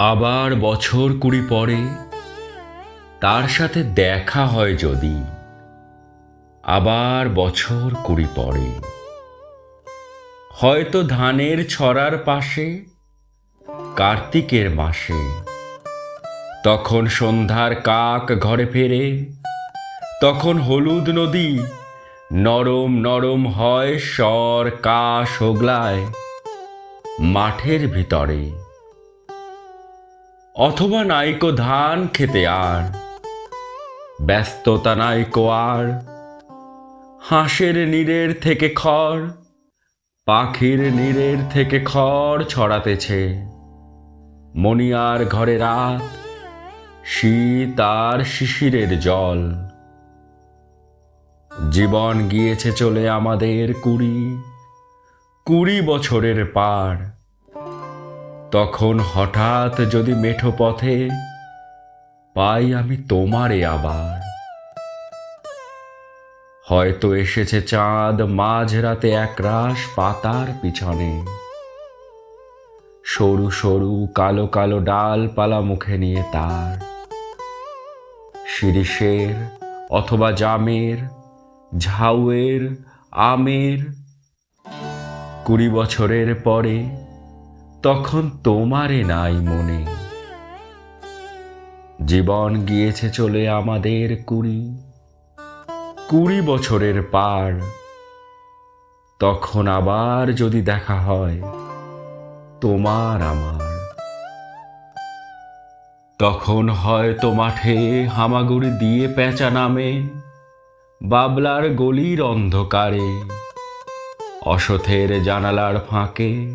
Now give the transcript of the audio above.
আবার বছর কুড়ি পরে তার সাথে দেখা হয় যদি, আবার বছর কুড়ি পরে। হয়তো ধানের ছড়ার পাশে, কার্তিকের মাসে। তখন সন্ধ্যার কাক ঘরে ফেরে, তখন হলুদ নদী নরম নরম হয় স্বর কা হোগলায় মাঠের ভিতরে। অথবা নাইকো ধান খেতে আর, ব্যস্ততা নাইকো আর, হাঁসের নীরের থেকে খড়, পাখির নীরের থেকে খড় ছড়াতেছে। মনিয়ার ঘরে রাত, শীত আর শিশিরের জল। জীবন গিয়েছে চলে আমাদের কুড়ি কুড়ি বছরের পার। তখন হঠাৎ যদি মেঠো পথে পাই আমি তোমারে আবার। হয়তো এসেছে চাঁদ মাঝরাতে একরাশ পাতার পিছনে। সরু সরু কালো কালো ডালপালা মুখে নিয়ে তার। শিরিষের অথবা জামের, ঝাউয়ের, আমের। কুড়ি বছরের পরে তখন তোমারে নাই মনে। জীবন গিয়েছে চলে আমাদের কুড়ি। কুড়ি বছরের পার। তখন আবার যদি দেখা হয়, তোমার আমার। তখন হয়তো মাঠে হামাগুড়ি দিয়ে পেঁচা নামে, বাবলার গলির অন্ধকারে অসথের জানালার ফাঁকে